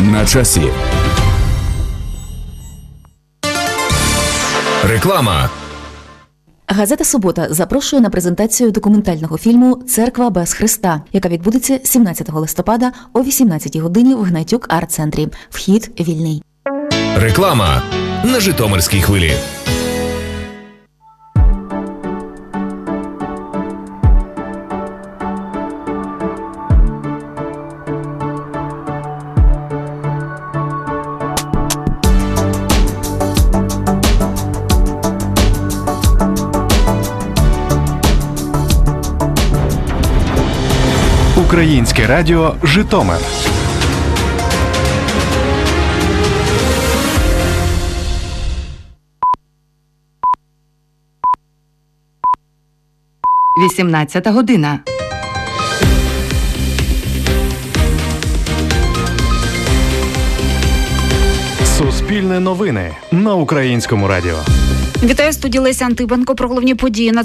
На часі. Реклама. Газета Субота запрошує на презентацію документального фільму Церква без Христа, яка відбудеться 17 листопада о 18 годині в Гнатюк арт-центрі. Вхід вільний. Реклама на Житомирській хвилі. Українське радіо Житомир. Вісімнадцята година. Суспільне новини на українському радіо. Вітаю студії Леся Антибенко про головні події на